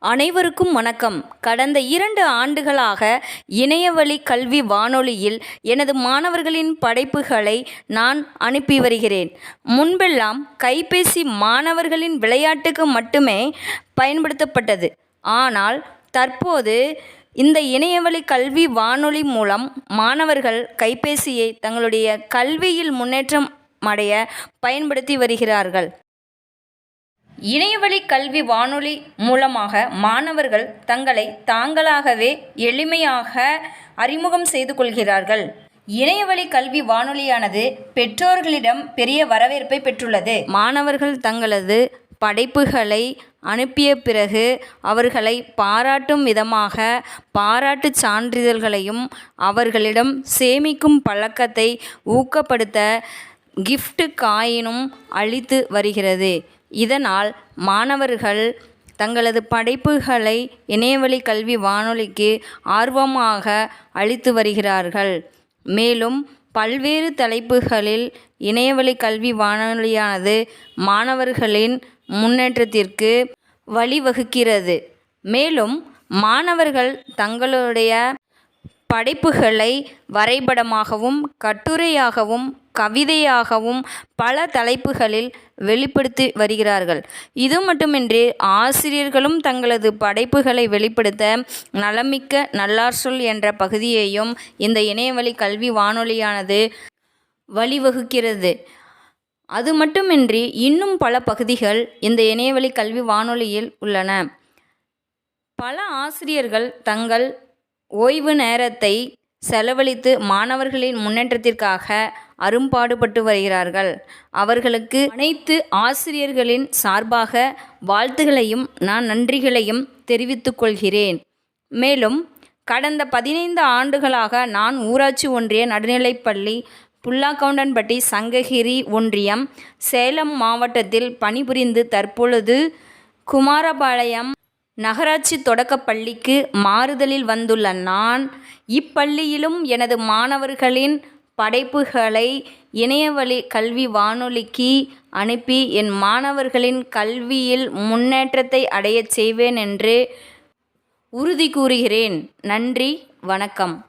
அனைவருக்கும் வணக்கம். கடந்த இரண்டு ஆண்டுகளாக இணையவழி கல்வி வானொலியில் எனது மாணவர்களின் படைப்புகளை நான் அனுப்பி வருகிறேன். முன்பெல்லாம் கைபேசி மாணவர்களின் விளையாட்டுக்கு மட்டுமே பயன்படுத்தப்பட்டது. ஆனால் தற்போது இந்த இணையவழி கல்வி வானொலி மூலம் மாணவர்கள் கைபேசியை தங்களுடைய கல்வியில் முன்னேற்றம் அடைய பயன்படுத்தி வருகிறார்கள். இணையவழி கல்வி வானொலி மூலமாக மாணவர்கள் தங்களை தாங்களாகவே எளிமையாக அறிமுகம் செய்து கொள்கிறார்கள். இணையவழி கல்வி வானொலியானது பெற்றோர்களிடம் பெரிய வரவேற்பை பெற்றுள்ளது. மாணவர்கள் தங்களது படைப்புகளை அனுப்பிய பிறகு அவர்களை பாராட்டும் விதமாக பாராட்டுச் சான்றிதழ்களையும் அவர்களிடம் சேமிக்கும் பழக்கத்தை ஊக்கப்படுத்த கிஃப்ட் காயினும் அளித்து வருகிறது. இதனால் மாணவர்கள் தங்களது படைப்புகளை இணையவழி கல்வி வானொலிக்கு ஆர்வமாக அளித்து வருகிறார்கள். மேலும் பல்வேறு தலைப்புகளில் இணையவழி கல்வி வானொலியானது மாணவர்களின் முன்னேற்றத்திற்கு வழிவகுக்கிறது. மேலும் மாணவர்கள் தங்களுடைய படைப்புகளை வரைபடமாகவும் கட்டுரையாகவும் கவிதையாகவும் பல தலைப்புகளில் வெளிப்படுத்தி வருகிறார்கள். இது மட்டுமின்றி ஆசிரியர்களும் தங்களது படைப்புகளை வெளிப்படுத்த நலமிக்க நல்லார்சொல் என்ற பகுதியையும் இந்த இணையவழி கல்வி வானொலியானது வழிவகுக்கிறது. அது மட்டுமின்றி இன்னும் பல பகுதிகள் இந்த இணையவழி கல்வி வானொலியில் உள்ளன. பல ஆசிரியர்கள் தங்கள் ஓய்வு நேரத்தை செலவழித்து மாணவர்களின் முன்னேற்றத்திற்காக அரும்பாடுபட்டு வருகிறார்கள். அவர்களுக்கு அனைத்து ஆசிரியர்களின் சார்பாக வாழ்த்துகளையும் நான் நன்றிகளையும் தெரிவித்துக் கொள்கிறேன். மேலும் கடந்த பதினைந்து ஆண்டுகளாக நான் ஊராட்சி ஒன்றிய நடுநிலைப்பள்ளி புல்லாக்கவுண்டன்பட்டி சங்ககிரி ஒன்றியம் சேலம் மாவட்டத்தில் பணிபுரிந்து தற்பொழுது குமாரபாளையம் நகராட்சி தொடக்கப்பள்ளிக்கு மாறுதலில் வந்துள்ள நான் இப்பள்ளியிலும் எனது மாணவர்களின் படைப்புகளை இணையவழி கல்வி வானொலிக்கு அனுப்பி என் மாணவர்களின் கல்வியில் முன்னேற்றத்தை அடையச் செய்வேன் என்று உறுதி கூறுகிறேன். நன்றி வணக்கம்.